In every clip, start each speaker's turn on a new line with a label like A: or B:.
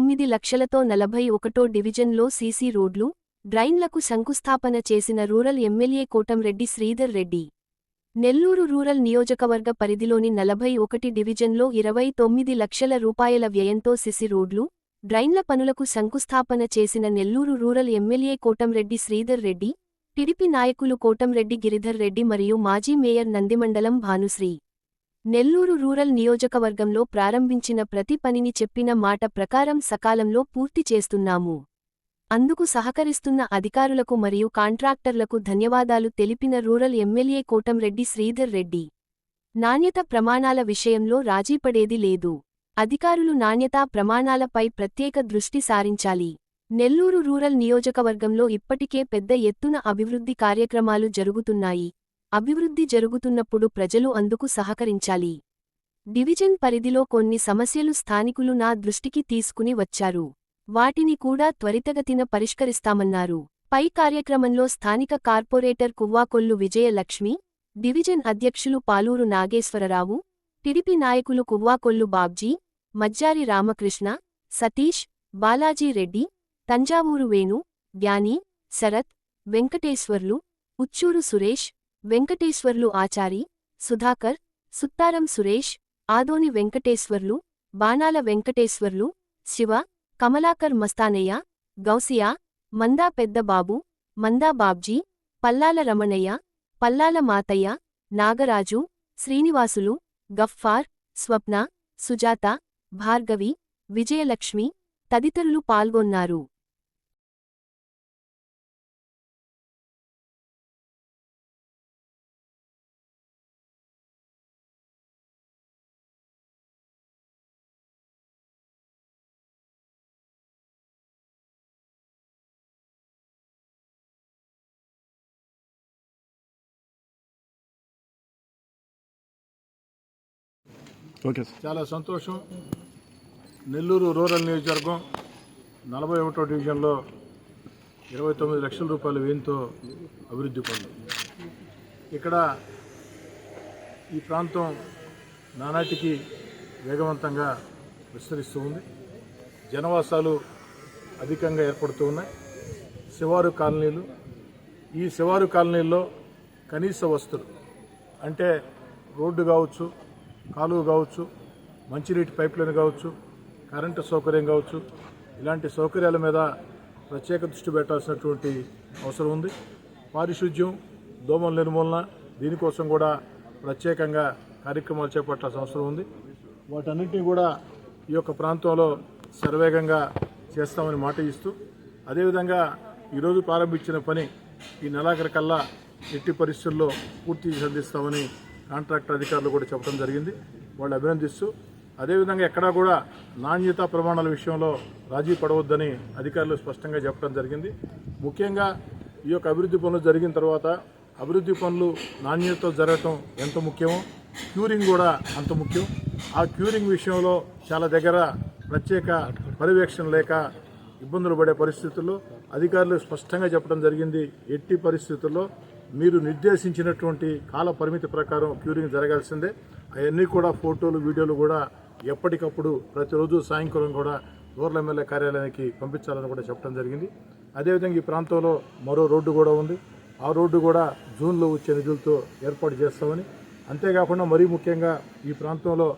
A: తొమ్మిది లక్షలతో నలభై ఒకటో డివిజన్లో సీసీ రోడ్లు డ్రైన్లకు శంకుస్థాపన చేసిన rural MLA Kotamreddy Sridhar Reddy. Nellore rural నియోజకవర్గ పరిధిలోని నలభై ఒకటి డివిజన్లో ఇరవై తొమ్మిది లక్షల రూపాయల వ్యయంతో సిసి రోడ్లు డ్రైన్ల పనులకు శంకుస్థాపన చేసిన Nellore rural MLA Kotamreddy Sridhar Reddy TDP నాయకులు కోటంరెడ్డి గిరిధర్ రెడ్డి మరియు మాజీ మేయర్ నందిమండలం భానుశ్రీ. నెల్లూరు రూరల్ నియోజకవర్గంలో ప్రారంభించిన ప్రతి పనిని చెప్పిన మాట ప్రకారం సకాలంలో పూర్తి చేస్తున్నాము. అందుకు సహకరిస్తున్న అధికారులకు మరియు కాంట్రాక్టర్లకు ధన్యవాదాలు తెలిపిన రూరల్ ఎమ్మెల్యే కోటంరెడ్డి శ్రీధర్ రెడ్డి. నాణ్యత ప్రమాణాల విషయంలో రాజీపడేది లేదు. అధికారులు నాణ్యతా ప్రమాణాలపై ప్రత్యేక దృష్టి సారించాలి. నెల్లూరు రూరల్ నియోజకవర్గంలో ఇప్పటికే పెద్ద ఎత్తున అభివృద్ధి కార్యక్రమాలు జరుగుతున్నాయి. అభివృద్ధి జరుగుతున్నప్పుడు ప్రజలు అందుకు సహకరించాలి. డివిజన్ పరిధిలో కొన్ని సమస్యలు స్థానికులు నా దృష్టికి తీసుకుని వచ్చారు. వాటిని కూడా త్వరితగతిన పరిష్కరిస్తామన్నారు. పై కార్యక్రమంలో స్థానిక కార్పొరేటర్ కువ్వాకొల్లు విజయలక్ష్మి డివిజన్ అధ్యక్షులు పాలూరు నాగేశ్వరరావు టిడిపి నాయకులు కువ్వాకొల్లు బాబ్జీ మజ్జారి రామకృష్ణ సతీష్ బాలాజీ రెడ్డి తంజావూరు వేణు జ్ఞాని శరత్ వెంకటేశ్వర్లు ఉచ్చూరు సురేష్ వెంకటేశ్వర్లు ఆచారి సుధాకర్ సుత్తారం సురేష్ ఆదోని వెంకటేశ్వర్లు బాణాల వెంకటేశ్వర్లు శివ కమలాకర్ మస్తానయ్య గౌసియా మందా పెద్దబాబు మందా బాబ్జీ పల్లాల రమణయ్య పల్లాల మాతయ్య నాగరాజు శ్రీనివాసులు గఫ్ఫార్ స్వప్న సుజాత భార్గవి విజయలక్ష్మి తదితరులు పాల్గొన్నారు.
B: ఓకే
C: చాలా సంతోషం. నెల్లూరు రూరల్ నియోజకవర్గం నలభై ఒకటో డివిజన్లో ఇరవై తొమ్మిది లక్షల రూపాయల వ్యయంతో అభివృద్ధి పొంది ఇక్కడ ఈ ప్రాంతం నానాటికి వేగవంతంగా విస్తరిస్తూ ఉంది. జనవాసాలు అధికంగా ఏర్పడుతూ ఉన్నాయి. శివారు కాలనీలు. ఈ శివారు కాలనీల్లో కనీస వస్తువులు అంటే రోడ్డు కావచ్చు కాలువ కావచ్చు మంచినీటి పైప్లైన్ కావచ్చు కరెంటు సౌకర్యం కావచ్చు ఇలాంటి సౌకర్యాల మీద ప్రత్యేక దృష్టి పెట్టాల్సినటువంటి అవసరం ఉంది. పారిశుద్ధ్యం దోమల నిర్మూలన దీనికోసం కూడా ప్రత్యేకంగా కార్యక్రమాలు చేపట్టాల్సిన అవసరం ఉంది. వాటన్నింటినీ కూడా ఈ యొక్క ప్రాంతంలో శరవేగంగా చేస్తామని మాట ఇస్తూ అదేవిధంగా ఈరోజు ప్రారంభించిన పని ఈ నెలాఖరు కల్లా ఎట్టి పరిస్థితుల్లో పూర్తి సంధిస్తామని కాంట్రాక్ట్ కాంట్రాక్టర్ అధికారులు కూడా చెప్పడం జరిగింది. వాళ్ళు అభినందిస్తూ అదేవిధంగా ఎక్కడా కూడా నాణ్యత ప్రమాణాల విషయంలో రాజీ పడవద్దని అధికారులు స్పష్టంగా చెప్పడం జరిగింది. ముఖ్యంగా ఈ యొక్క అభివృద్ధి పనులు జరిగిన తర్వాత అభివృద్ధి పనులు నాణ్యతతో జరగటం ఎంత ముఖ్యమో క్యూరింగ్ కూడా అంత ముఖ్యం. ఆ క్యూరింగ్ విషయంలో చాలా దగ్గర ప్రత్యేక పర్యవేక్షణ లేక ఇబ్బందులు పడే పరిస్థితుల్లో అధికారులు స్పష్టంగా చెప్పడం జరిగింది. ఎట్టి పరిస్థితుల్లో మీరు నిర్దేశించినటువంటి కాల పరిమితి ప్రకారం క్యూరింగ్ జరగాల్సిందే. అవన్నీ కూడా ఫోటోలు వీడియోలు కూడా ఎప్పటికప్పుడు ప్రతిరోజు సాయంకాలం కూడా రూరల్ ఎమ్మెల్యే కార్యాలయానికి పంపించాలని కూడా చెప్పడం జరిగింది. అదేవిధంగా ఈ ప్రాంతంలో మరో రోడ్డు కూడా ఉంది. ఆ రోడ్డు కూడా జూన్లో వచ్చే నిధులతో ఏర్పాటు చేస్తామని. అంతేకాకుండా మరీ ముఖ్యంగా ఈ ప్రాంతంలో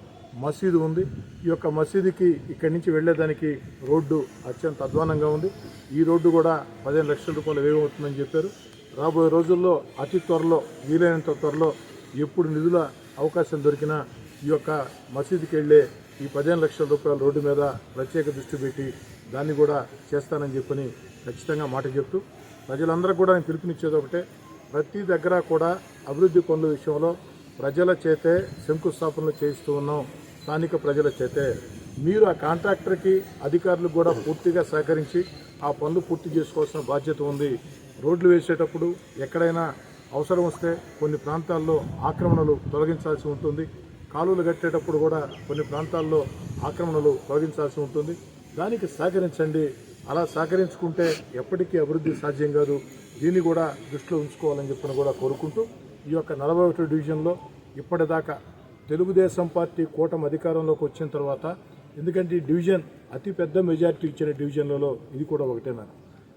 C: మసీదు ఉంది. ఈ యొక్క మసీదుకి ఇక్కడి నుంచి వెళ్ళేదానికి రోడ్డు అత్యంత అధ్వానంగా ఉంది. ఈ రోడ్డు కూడా పదిహేను లక్షల రూపాయలు వ్యయం అవుతుందని చెప్పారు. రాబోయే రోజుల్లో అతి త్వరలో వీలైనంత త్వరలో ఎప్పుడు నిధుల అవకాశం దొరికినా ఈ యొక్క మసీదుకి వెళ్ళే ఈ పదిహేను లక్షల రూపాయల రోడ్డు మీద ప్రత్యేక దృష్టి పెట్టి దాన్ని కూడా చేస్తానని చెప్పని ఖచ్చితంగా మాట చెప్తూ ప్రజలందరూ కూడా నేను పిలుపునిచ్చేది ఒకటే. ప్రతి దగ్గర కూడా అభివృద్ధి పనుల విషయంలో ప్రజల చేతే శంకుస్థాపనలు చేయిస్తూ ఉన్నాం. స్థానిక ప్రజల చేతే మీరు ఆ కాంట్రాక్టర్కి అధికారులు కూడా పూర్తిగా సహకరించి ఆ పనులు పూర్తి చేసుకోవాల్సిన బాధ్యత ఉంది. రోడ్లు వేసేటప్పుడు ఎక్కడైనా అవసరం వస్తే కొన్ని ప్రాంతాల్లో ఆక్రమణలు తొలగించాల్సి ఉంటుంది. కాలువలు కట్టేటప్పుడు కూడా కొన్ని ప్రాంతాల్లో ఆక్రమణలు తొలగించాల్సి ఉంటుంది. దానికి సహకరించండి. అలా సహకరించుకుంటే ఎప్పటికీ అభివృద్ధి సాధ్యం కాదు. దీన్ని కూడా దృష్టిలో ఉంచుకోవాలని చెప్పిన కూడా కోరుకుంటూ ఈ యొక్క నలభై ఒకటి డివిజన్లో ఇప్పటిదాకా తెలుగుదేశం పార్టీ కూటమి అధికారంలోకి వచ్చిన తర్వాత ఎందుకంటే ఈ డివిజన్ అతి పెద్ద మెజారిటీ ఇచ్చిన డివిజన్లలో ఇది కూడా ఒకటేనారు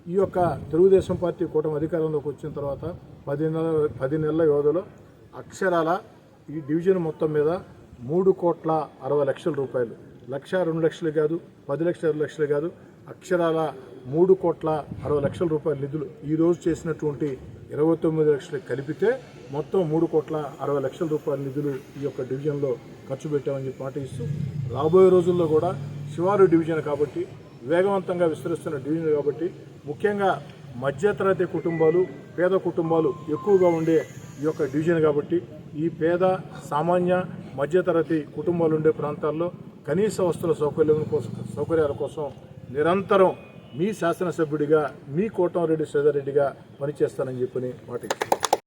C: ఈ యొక్క తెలుగుదేశం పార్టీ కూటమి అధికారంలోకి వచ్చిన తర్వాత పది నెలల పది నెలల వ్యవధిలో అక్షరాల ఈ డివిజన్ మొత్తం మీద మూడు కోట్ల అరవై లక్షల రూపాయలు. లక్ష రెండు లక్షలు కాదు పది లక్షల ఇరవై లక్షలు కాదు అక్షరాల మూడు కోట్ల అరవై లక్షల రూపాయల నిధులు ఈ రోజు చేసినటువంటి ఇరవై తొమ్మిది లక్షలు కలిపితే మొత్తం మూడు కోట్ల అరవై లక్షల రూపాయల నిధులు ఈ యొక్క డివిజన్లో ఖర్చు పెట్టామని చెప్పి మాట ఇస్తూ రాబోయే రోజుల్లో కూడా శివారు డివిజన్ కాబట్టి వేగవంతంగా విస్తరిస్తున్న డివిజన్ కాబట్టి ముఖ్యంగా మధ్యతరగతి కుటుంబాలు పేద కుటుంబాలు ఎక్కువగా ఉండే ఈ యొక్క డివిజన్ కాబట్టి ఈ పేద సామాన్య మధ్యతరగతి కుటుంబాలు ఉండే ప్రాంతాల్లో కనీస వస్తువుల సౌకర్యం కోసం సౌకర్యాల కోసం నిరంతరం మీ శాసనసభ్యుడిగా మీ కోటంరెడ్డి శ్రీధర్ రెడ్డిగా పనిచేస్తానని చెప్పని మాట